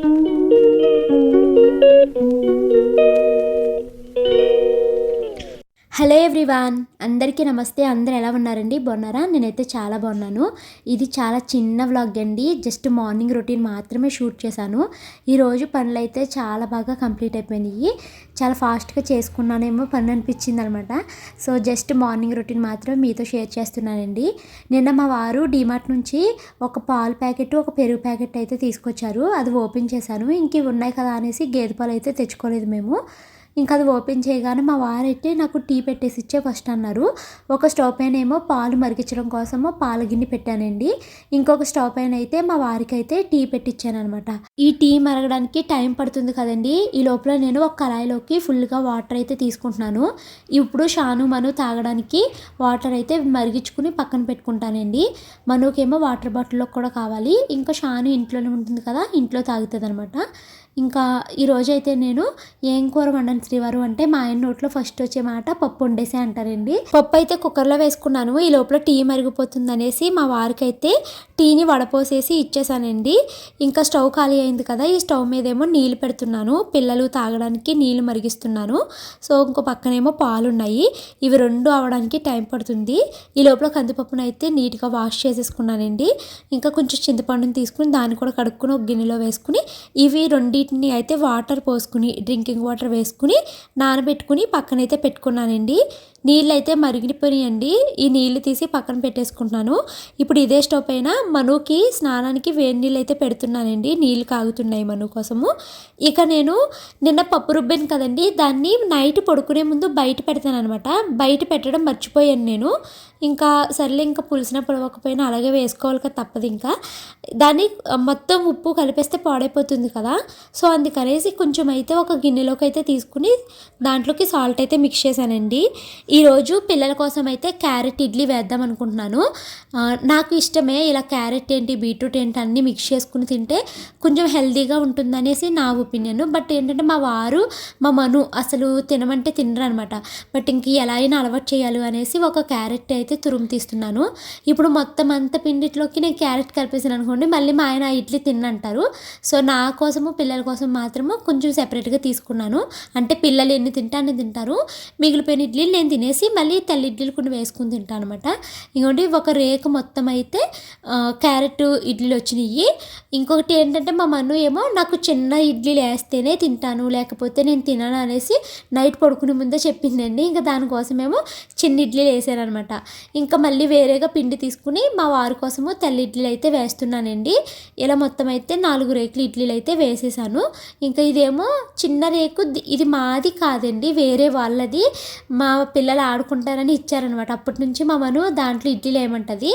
Thank you. Hello everyone అందరికీ నమస్తే. అందరు ఎలా ఉన్నారండి? బాగున్నారా? నేనైతే చాలా బాగున్నాను. ఇది చాలా చిన్న వ్లాగ్ అండి. జస్ట్ మార్నింగ్ రొటీన్ మాత్రమే షూట్ చేశాను. ఈరోజు పనులు అయితే చాలా బాగా కంప్లీట్ అయిపోయినాయి. చాలా ఫాస్ట్గా చేసుకున్నానేమో పని అనిపించింది అనమాట సో జస్ట్ మార్నింగ్ రొటీన్ మాత్రం మీతో షేర్ చేస్తున్నానండి. నిన్న మా వారు డీమార్ట్ నుంచి ఒక పాలు ప్యాకెట్ ఒక పెరుగు ప్యాకెట్ అయితే తీసుకొచ్చారు. అది ఓపెన్ చేశాను. ఇంక ఉన్నాయి కదా అనేసి గేదె పాలు అయితే తెచ్చుకోలేదు మేము. ఇంకా అది ఓపెన్ చేయగానే మా వారైతే నాకు టీ పెట్టేసి ఇచ్చే ఫస్ట్ అన్నారు. ఒక స్టవ్ పైన ఏమో పాలు మరిగించడం కోసమో పాల గిన్నె పెట్టానండి. ఇంకొక స్టవ్ పైన అయితే మా వారికి అయితే టీ పెట్టించానమాట అనమాట ఈ టీ మరగడానికి టైం పడుతుంది కదండి. ఈ లోపల నేను ఒక కళాయిలోకి ఫుల్గా వాటర్ అయితే తీసుకుంటున్నాను. ఇప్పుడు షాను మను తాగడానికి వాటర్ అయితే మరిగించుకుని పక్కన పెట్టుకుంటానండి. మనుకేమో వాటర్ బాటిల్లో కూడా కావాలి. ఇంకా షాను ఇంట్లోనే ఉంటుంది కదా ఇంట్లో తాగుతుంది అనమాట ఇంకా ఈరోజు అయితే నేను ఏం కూర వండను శ్రీవారు అంటే మా ఆయన నోట్లో ఫస్ట్ వచ్చే మాట పప్పు వండేసే అంటారండి. పప్పు అయితే కుక్కర్లో వేసుకున్నాను ఈ లోపల టీ మరిగిపోతుంది అనేసి మా వారికి అయితే టీని వడపోసేసి ఇచ్చేసానండి. ఇంకా స్టవ్ ఖాళీ అయింది కదా ఈ స్టవ్ మీదేమో నీళ్ళు పెడుతున్నాను పిల్లలు తాగడానికి నీళ్ళు మరిగిస్తున్నాను. సో ఇంకో పక్కనేమో పాలు ఉన్నాయి ఇవి రెండు అవడానికి టైం పడుతుంది. ఈ లోపల కందిపప్పును అయితే నీట్గా వాష్ చేసేసుకున్నానండి. ఇంకా కొంచెం చింతపండుని తీసుకుని దాన్ని కూడా కడుక్కుని ఒక గిన్నెలో వేసుకుని ఇవి వీటిని అయితే వాటర్ పోసుకుని డ్రింకింగ్ వాటర్ వేసుకుని నానబెట్టుకుని పక్కనైతే పెట్టుకున్నానండి. నీళ్ళు అయితే మరిగిపోయాయండి ఈ నీళ్ళు తీసి పక్కన పెట్టేసుకుంటున్నాను. ఇప్పుడు ఇదే స్టవ్ పైన మనుకి స్నానానికి వేడి నీళ్ళు అయితే పెడుతున్నానండి. నీళ్ళు కాగుతున్నాయి మను కోసము. ఇక నేను నిన్న పప్పు రుబ్బాను కదండి. దాన్ని నైట్ పడుకునే ముందు బయట పెడతాను అనమాట బయట పెట్టడం మర్చిపోయాను నేను. ఇంకా సర్లే ఇంకా పులిసిన పొడవకపోయినా అలాగే వేసుకోవాలి కదా తప్పదు ఇంకా. దాన్ని మొత్తం ఉప్పు కలిపేస్తే పాడైపోతుంది కదా. సో అందుకనేసి కొంచెం అయితే ఒక గిన్నెలోకి అయితే తీసుకుని దాంట్లోకి సాల్ట్ అయితే మిక్స్ చేశానండి. ఈరోజు పిల్లల కోసం అయితే క్యారెట్ ఇడ్లీ వేద్దాం అనుకుంటున్నాను. నాకు ఇష్టమే ఇలా క్యారెట్ ఏంటి బీట్రూట్ ఏంటి అన్నీ మిక్స్ చేసుకుని తింటే కొంచెం హెల్దీగా ఉంటుందనేసి నా ఒపీనియన్. బట్ ఏంటంటే మా వారు మా మను అసలు తినమంటే తినరు అనమాట బట్ ఇంక ఎలా అయినా అలవాటు చేయాలి అనేసి ఒక క్యారెట్ అయితే తురుము తీస్తున్నాను. ఇప్పుడు మొత్తం అంత పిండిట్లోకి నేను క్యారెట్ కలిపేసాను అనుకోండి మళ్ళీ మా ఆయన ఇడ్లీ తిన్నంటారు. సో నా కోసము పిల్లల కోసం మాత్రము కొంచెం సెపరేట్గా తీసుకున్నాను. అంటే పిల్లలు ఎన్ని తింటే అన్ని తింటారు. మిగిలిపోయిన ఇడ్లీ నేను తినేసి మళ్ళీ తెల్లిడ్లీలు కొన్ని వేసుకుని తింటాను అనమాట ఇంకోటి ఒక రేకు మొత్తం అయితే క్యారెట్ ఇడ్లీలు వచ్చినాయి ఇంకొకటి ఏంటంటే మా మన్ను ఏమో నాకు చిన్న ఇడ్లీలు వేస్తేనే తింటాను లేకపోతే నేను తినను అనేసి నైట్ పడుకునే ముందే చెప్పిందండి. ఇంకా దానికోసమేమో చిన్న ఇడ్లీలు వేసాను అనమాట ఇంకా మళ్ళీ వేరేగా పిండి తీసుకుని మా వారి కోసము తెల్ల ఇడ్లీలు అయితే వేస్తున్నానండి. ఇలా మొత్తం అయితే నాలుగు రేకులు ఇడ్లీలు అయితే వేసేసాను. ఇంకా ఇదేమో చిన్న రేకు ఇది మాది కాదండి వేరే వాళ్ళది. మా పిల్లలు ఆడుకుంటారని ఇచ్చారనమాట అప్పటి నుంచి మా మను దాంట్లో ఇడ్లీలు ఏమంటుంది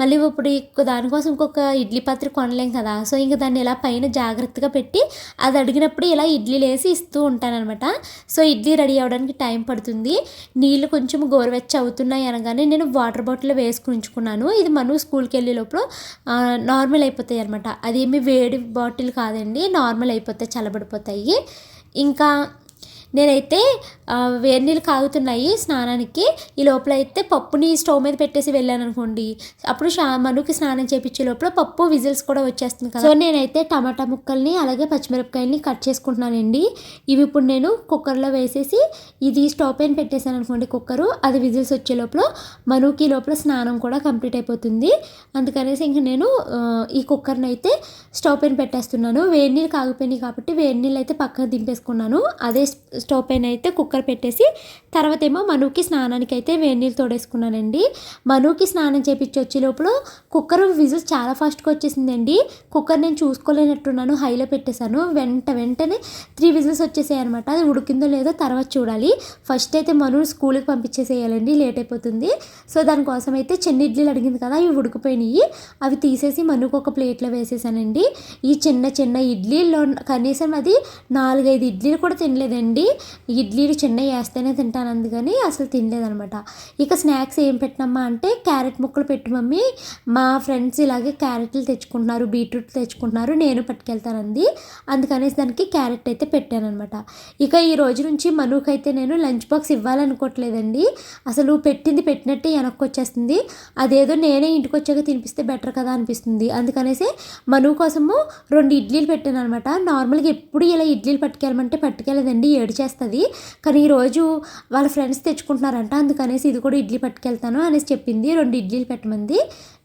మళ్ళీ ఇప్పుడు దానికోసం ఇంకొక ఇడ్లీ పాత్ర కొనలేం కదా. సో ఇంకా దాన్ని ఇలా పైన జాగ్రత్తగా పెట్టి అది అడిగినప్పుడు ఇలా ఇడ్లీలు వేసి ఇస్తూ ఉంటానన్నమాట. సో ఇడ్లీ రెడీ అవ్వడానికి టైం పడుతుంది. నీళ్ళు కొంచెం గోరువెచ్చ అవుతున్నాయి అనగానే నేను వాటర్ బాటిల్ వేసుకుని ఉంచుకున్నాను. ఇది మను స్కూల్కి వెళ్ళే లోపల నార్మల్ అయిపోతాయి అనమాట అదేమి వేడి బాటిల్ కాదండి నార్మల్ అయిపోతాయి చల్లబడిపోతాయి. ఇంకా నేనైతే వేడి నీళ్ళు కాగుతున్నాయి స్నానానికి. ఈ లోపల అయితే పప్పుని స్టవ్ మీద పెట్టేసి వెళ్ళాను అనుకోండి అప్పుడు షా మనుకి స్నానం చేపించే లోపల పప్పు విజిల్స్ కూడా వచ్చేస్తుంది కదా. సో నేనైతే టమాటా ముక్కల్ని అలాగే పచ్చిమిరపకాయల్ని కట్ చేసుకుంటున్నానండి. ఇవి ఇప్పుడు నేను కుక్కర్లో వేసేసి ఇది స్టవ్ పైన పెట్టేశాను అనుకోండి కుక్కరు అది విజిల్స్ వచ్చే లోపల మనుకి లోపల స్నానం కూడా కంప్లీట్ అయిపోతుంది. అందుకనేసి ఇంక నేను ఈ కుక్కర్ని అయితే స్టవ్ పైన పెట్టేస్తున్నాను. వేడి నీళ్ళు కాగిపోయినాయి కాబట్టి వేడి నీళ్ళు అయితే పక్కన దింపేసుకున్నాను. అదే స్టవ్ పైన అయితే కుక్కర్ పెట్టేసి తర్వాత ఏమో మనుకి స్నానానికి అయితే వేడి నీళ్ళు తోడేసుకున్నానండి. మనుకి స్నానం చేపించి వచ్చే లోపల కుక్కర్ విజిల్స్ చాలా ఫాస్ట్గా వచ్చేసిందండి. కుక్కర్ నేను చూసుకోలేనట్టున్నాను హైలో పెట్టేశాను. వెంట వెంటనే త్రీ విజిల్స్ వచ్చేసాయి అనమాట అది ఉడికిందో లేదో తర్వాత చూడాలి. ఫస్ట్ అయితే మను స్కూల్కి పంపించేసేయాలండి లేట్ అయిపోతుంది. సో దానికోసం అయితే చిన్న ఇడ్లీలు అడిగింది కదా ఇవి ఉడికిపోయినాయి. అవి తీసేసి మనుకు ఒక ప్లేట్లో వేసేసానండి. ఈ చిన్న చిన్న ఇడ్లీల్లో కనీసం అది నాలుగైదు ఇడ్లీలు కూడా తినలేదండి. ఇడ్లీలు చిన్నవి వేస్తేనే తింటాను అందుకని అసలు తినలేదనమాట. ఇక స్నాక్స్ ఏం పెట్టినమ్మా అంటే క్యారెట్ ముక్కలు పెట్టి మమ్మీ. మా ఫ్రెండ్స్ ఇలాగే క్యారెట్లు తెచ్చుకుంటున్నారు బీట్రూట్ తెచ్చుకుంటున్నారు నేను పట్టుకెళ్తానంది. అందుకనేసి దానికి క్యారెట్ అయితే పెట్టానమాట ఇక ఈ రోజు నుంచి మనుకైతే నేను లంచ్ బాక్స్ ఇవ్వాలనుకోవట్లేదండి. అసలు పెట్టింది పెట్టినట్టే వెనక్కి వచ్చేస్తుంది అదేదో నేనే ఇంటికి వచ్చాక తినిపిస్తే బెటర్ కదా అనిపిస్తుంది. అందుకనేసి మనువు కోసము రెండు ఇడ్లీలు పెట్టాను అనమాట నార్మల్గా ఎప్పుడు ఇలా ఇడ్లీలు పట్టుకెళ్ళమంటే పట్టుకెళ్ళదండి ఏడు చేస్తుంది. కానీ ఈరోజు వాళ్ళ ఫ్రెండ్స్ తెచ్చుకుంటున్నారంట అందుకనేసి ఇది కూడా ఇడ్లీ పట్టుకెళ్తాను అనేసి చెప్పింది. రెండు ఇడ్లీలు పెట్టమంది.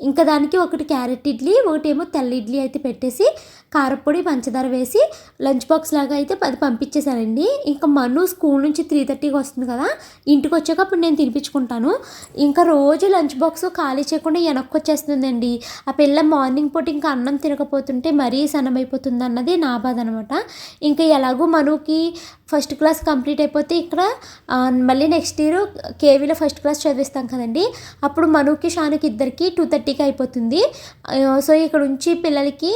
ఇంకా దానికి ఒకటి క్యారెట్ ఇడ్లీ ఒకటేమో తెల్ల ఇడ్లీ అయితే పెట్టేసి కారపొడి పంచదార వేసి లంచ్ బాక్స్ లాగా అయితే అది పంపించేశానండి ఇంకా మను స్కూల్ నుంచి త్రీ థర్టీకి వస్తుంది కదా ఇంటికి వచ్చాక అప్పుడు నేను తినిపించుకుంటాను. ఇంకా రోజు లంచ్ బాక్స్ ఖాళీ చేయకుండా వెనక్కి వచ్చేస్తుందండి ఆ పిల్ల మార్నింగ్ పూట ఇంకా అన్నం తినకపోతుంటే మరీ సన్నమైపోతుంది అన్నది నా బాధ అనమాట ఇంకా ఎలాగో మనుకి ఫస్ట్ క్లాస్ కంప్లీట్ అయిపోతే ఇక్కడ మళ్ళీ నెక్స్ట్ ఇయర్ కేవీలో ఫస్ట్ క్లాస్ చదివిస్తాం కదండి. అప్పుడు మనుకి షానుకి ఇద్దరికి టూ థర్టీకి అయిపోతుంది. సో ఇక్కడ ఉంచి పిల్లలకి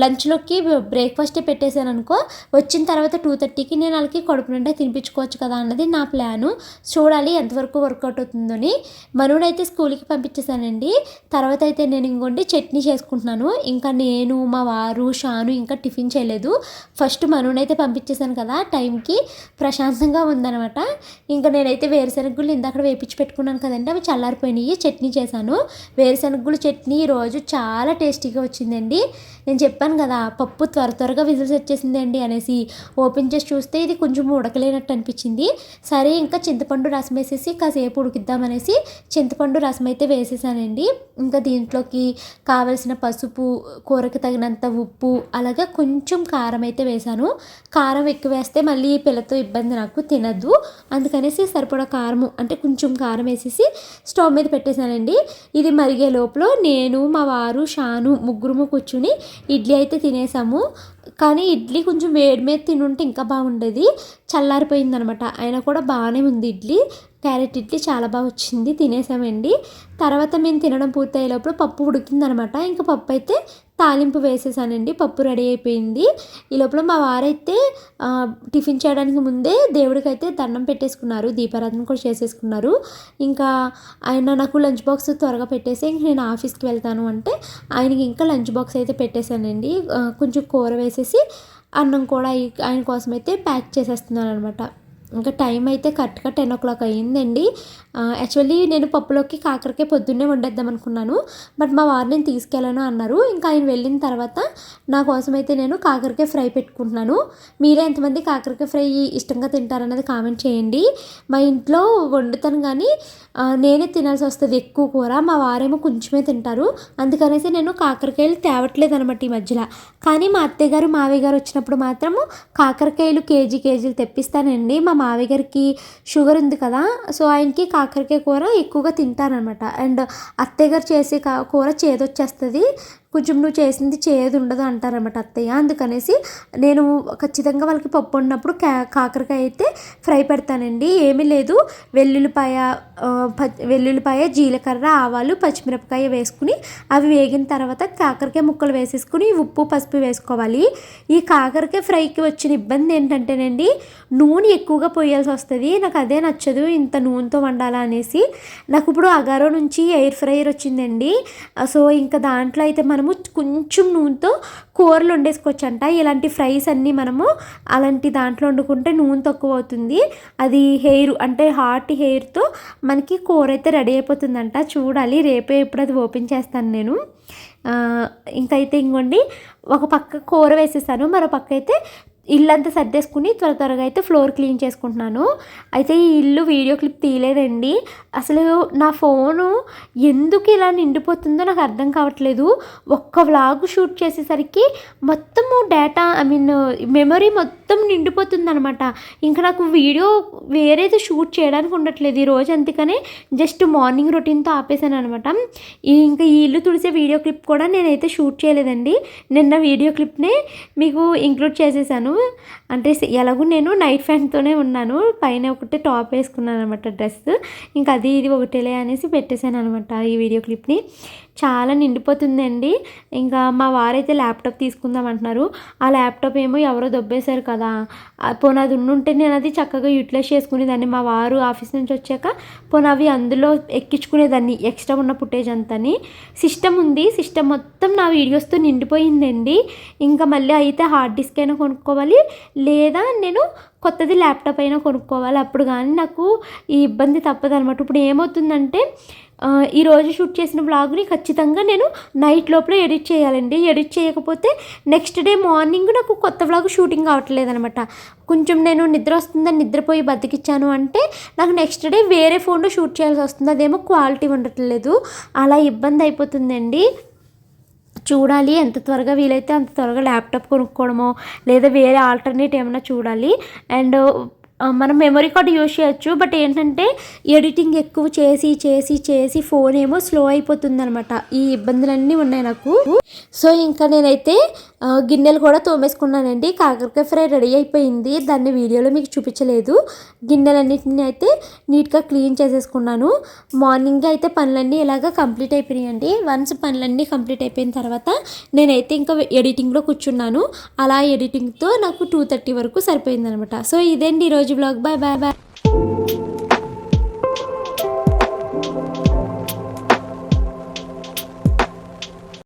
లంచ్లోకి బ్రేక్ఫాస్టే పెట్టేశాను అనుకో వచ్చిన తర్వాత టూ థర్టీకి నేను వాళ్ళకి కడుపు నిండా తినిపించుకోవచ్చు కదా అన్నది నా ప్లాను చూడాలి ఎంతవరకు వర్కౌట్ అవుతుందని. మనునైతే స్కూల్కి పంపించేశానండి. తర్వాత అయితే నేను ఇంకోండి చట్నీ చేసుకుంటున్నాను. ఇంకా నేను మా వారు షాను ఇంకా టిఫిన్ చేయలేదు. ఫస్ట్ మనునైతే పంపించేశాను కదా టైంకి ప్రశాంతంగా ఉందనమాట ఇంకా నేనైతే వేరుశనగ ఇందాక వేపించి పెట్టుకున్నాను కదండి. అవి చల్లారిపోయినాయి. చట్నీ చేశాను. వేరుశనగ చట్నీ ఈరోజు చాలా టేస్టీగా వచ్చిందండి. నేను చెప్పాను కదా పప్పు త్వర త్వరగా విజిల్స్ వచ్చేసిందండి అనేసి. ఓపెన్ చేసి చూస్తే ఇది కొంచెం ఉడకలేనట్టు అనిపించింది. సరే ఇంకా చింతపండు రసం వేసేసి కాసేపు ఉడికిద్దామనేసి చింతపండు రసం అయితే వేసేసానండి. ఇంకా దీంట్లోకి కావలసిన పసుపు కూరకి తగినంత ఉప్పు అలాగే కొంచెం కారం అయితే వేశాను. కారం ఎక్కువ వేస్తే మళ్ళీ పిల్లతో ఇబ్బంది నాకు తినద్దు. అందుకనేసి సరిపడా కారము అంటే కొంచెం కారం వేసేసి స్టవ్ మీద పెట్టేశానండి. ఇది మరిగే లోపల నేను మా వారు షాను ముగ్గురుము కూర్చుని ఇడ్లీ అయితే తినేసాము. కానీ ఇడ్లీ కొంచెం వేడి మీద తినుంటే ఇంకా బాగుండేది. చల్లారిపోయిందనమాట. ఆయన అయినా కూడా బాగానే ఉంది ఇడ్లీ. క్యారెట్ ఇడ్లీ చాలా బాగా వచ్చింది తినేసామండి. తర్వాత మేము తినడం పూర్తయ్యేటప్పుడు లోపల పప్పు ఉడికిందనమాట. ఇంకా పప్పు అయితే తాలింపు వేసేసానండి. పప్పు రెడీ అయిపోయింది. ఈ లోపల మా వారైతే టిఫిన్ చేయడానికి ముందే దేవుడికైతే దండం పెట్టేసుకున్నారు. దీపారాధన కూడా చేసేసుకున్నారు. ఇంకా ఆయన నాకు లంచ్ బాక్స్ త్వరగా పెట్టేసి ఇంక నేను ఆఫీస్కి వెళ్తాను అంటే ఆయనకి ఇంకా లంచ్ బాక్స్ అయితే పెట్టేశానండి. కొంచెం కూర వేసేసి అన్నం కూడా ఆయన కోసం అయితే ప్యాక్ చేసేస్తున్నాను అనమాట ఇంకా టైం అయితే కరెక్ట్గా టెన్ ఓ క్లాక్ అయ్యిందండి. యాక్చువల్లీ నేను పప్పులోకి కాకరకాయ పొద్దున్నే వండేద్దాం అనుకున్నాను. బట్ మా వారు నేను తీసుకెళ్ళను అన్నారు. ఇంకా ఆయన వెళ్ళిన తర్వాత నా కోసం అయితే నేను కాకరకాయ ఫ్రై పెట్టుకుంటున్నాను. మీరే ఎంతమంది కాకరకాయ ఫ్రై ఇష్టంగా తింటారన్నది కామెంట్ చేయండి. మా ఇంట్లో వండుతాను కానీ నేనే తినాల్సి వస్తుంది ఎక్కువ కూర. మా వారేమో కొంచెమే తింటారు. అందుకనేసి నేను కాకరకాయలు తేవట్లేదు అనమాట ఈ మధ్యలో. కానీ మా అత్తయ్య గారు మావయ్య గారు వచ్చినప్పుడు మాత్రము కాకరకాయలు కేజీ కేజీలు తెప్పిస్తానండి. మా మావయ్య గారికి షుగర్ ఉంది కదా సో ఆయనకి కాకరకాయ కూర ఎక్కువగా తింటారనమాట అండ్ అత్తయ్య గారు చేసే కా కూర చేదొచ్చేస్తుంది. కొంచెం నువ్వు చేసింది చేదు ఉండదు అంటారన్నమాట అత్తయ్య. అందుకనేసి నేను ఖచ్చితంగా వాళ్ళకి పప్పు ఉన్నప్పుడు కా కాకరకాయ అయితే ఫ్రై పెడతానండి. ఏమీ లేదు. వెల్లుల్లిపాయ వెల్లుల్లిపాయ జీలకర్ర ఆవాలు పచ్చిమిరపకాయ వేసుకుని అవి వేగిన తర్వాత కాకరకాయ ముక్కలు వేసేసుకుని ఉప్పు పసుపు వేసుకోవాలి. ఈ కాకరకాయ ఫ్రైకి వచ్చిన ఇబ్బంది ఏంటంటేనండి నూనె ఎక్కువగా పోయాల్సి వస్తుంది. నాకు అదే నచ్చదు ఇంత నూనెతో వండాలా అనేసి. నాకు ఇప్పుడు అగారో నుంచి ఎయిర్ ఫ్రైయర్ వచ్చిందండి. సో ఇంకా దాంట్లో అయితే మనము కొంచెం నూనెతో కూరలు వండేసుకోవచ్చు అంట ఇలాంటి ఫ్రైస్ అన్నీ మనము అలాంటి దాంట్లో వండుకుంటే నూనె తక్కువ అవుతుంది. అది హెయిర్ అంటే హాట్ హెయిర్తో మనకి కూర అయితే రెడీ అయిపోతుందంట. చూడాలి రేపే ఎప్పుడు అది ఓపెన్ చేస్తాను నేను. ఇంకైతే ఇంకోండి ఒక పక్క కూర వేసేసాను. మరో పక్క అయితే ఇల్లంతా సర్దేసుకుని త్వర త్వరగా అయితే ఫ్లోర్ క్లీన్ చేసుకుంటున్నాను. అయితే ఈ ఇల్లు వీడియో క్లిప్ తీయలేదండి. అసలు నా ఫోను ఎందుకు ఇలా నిండిపోతుందో నాకు అర్థం కావట్లేదు. ఒక్క వ్లాగ్ షూట్ చేసేసరికి మొత్తము డేటా ఐ మీన్ మెమరీ మొత్తం నిండిపోతుంది అనమాట ఇంకా నాకు వీడియో వేరేది షూట్ చేయడానికి ఉండట్లేదు. ఈ రోజు అందుకనే జస్ట్ మార్నింగ్ రొటీన్తో ఆపేసాను అనమాట ఇంకా ఈ ఇల్లు తుడిసే వీడియో క్లిప్ కూడా నేనైతే షూట్ చేయలేదండి. నిన్న వీడియో క్లిప్నే మీకు ఇంక్లూడ్ చేసేసాను. అంటే ఎలాగూ ఎలాగో నేను నైట్ ఫ్యాన్తోనే ఉన్నాను. పైన ఒకటి టాప్ వేసుకున్నాను అనమాట డ్రెస్. ఇంకా అది ఇది ఒకటేలే అనేసి పెట్టేశాను అనమాట ఈ వీడియో క్లిప్ని చాలా నిండిపోతుందండి. ఇంకా మా వారైతే ల్యాప్టాప్ తీసుకుందాం అంటున్నారు. ఆ ల్యాప్టాప్ ఏమో ఎవరో దొబ్బేశారు కదా. పోనీ అది ఉండుంటే నేను అది చక్కగా యూటిలైజ్ చేసుకునేదాన్ని. మా వారు ఆఫీస్ నుంచి వచ్చాక పోనీ అవి అందులో ఎక్కించుకునేదాన్ని. ఎక్స్ట్రా ఉన్న ఫుటేజ్ అంతని. సిస్టమ్ ఉంది. సిస్టమ్ మొత్తం నా వీడియోస్తో నిండిపోయిందండి. ఇంకా మళ్ళీ అయితే హార్డ్ డిస్క్ అయినా కొనుక్కోవాలి. లేదా నేను కొత్తది ల్యాప్టాప్ అయినా కొనుక్కోవాలి. అప్పుడు కానీ నాకు ఈ ఇబ్బంది తప్పదు అనమాట ఇప్పుడు ఏమవుతుందంటే ఈరోజు షూట్ చేసిన బ్లాగ్ని ఖచ్చితంగా నేను నైట్ లోపల ఎడిట్ చేయాలండి. ఎడిట్ చేయకపోతే నెక్స్ట్ డే మార్నింగ్ నాకు కొత్త బ్లాగ్ షూటింగ్ అవ్వట్లేదు అనమాట కొంచెం నేను నిద్ర వస్తుందని నిద్రపోయి బతికిచ్చాను అంటే నాకు నెక్స్ట్ డే వేరే ఫోన్లో షూట్ చేయాల్సి వస్తుంది. అదేమో క్వాలిటీ ఉండట్లేదు. అలా ఇబ్బంది అయిపోతుందండి. చూడాలి ఎంత త్వరగా వీలైతే అంత త్వరగా ల్యాప్టాప్ కొనుక్కోవడమో లేదా వేరే ఆల్టర్నేట్ ఏమైనా చూడాలి. అండ్ మనం మెమరీ కార్డు యూజ్ చేయొచ్చు బట్ ఏంటంటే ఎడిటింగ్ ఎక్కువ చేసి చేసి చేసి ఫోన్ ఏమో స్లో అయిపోతుంది అనమాట ఈ ఇబ్బందులన్నీ ఉన్నాయి నాకు. సో ఇంకా నేనైతే గిన్నెలు కూడా తోమేసుకున్నానండి. కాకరకాయ ఫ్రై రెడీ అయిపోయింది. దాన్ని వీడియోలో మీకు చూపించలేదు. గిన్నెలన్నింటినీ అయితే నీట్గా క్లీన్ చేసేసుకున్నాను. మార్నింగ్ అయితే పనులన్నీ ఇలాగ కంప్లీట్ అయిపోయినాయండి. వన్స్ పనులన్నీ కంప్లీట్ అయిపోయిన తర్వాత నేనైతే ఇంకా ఎడిటింగ్లో కూర్చున్నాను. అలా ఎడిటింగ్తో నాకు టూ థర్టీ వరకు సరిపోయిందనమాట. సో ఇదండి ఈరోజు బ్లాగ్. Bye bye bye.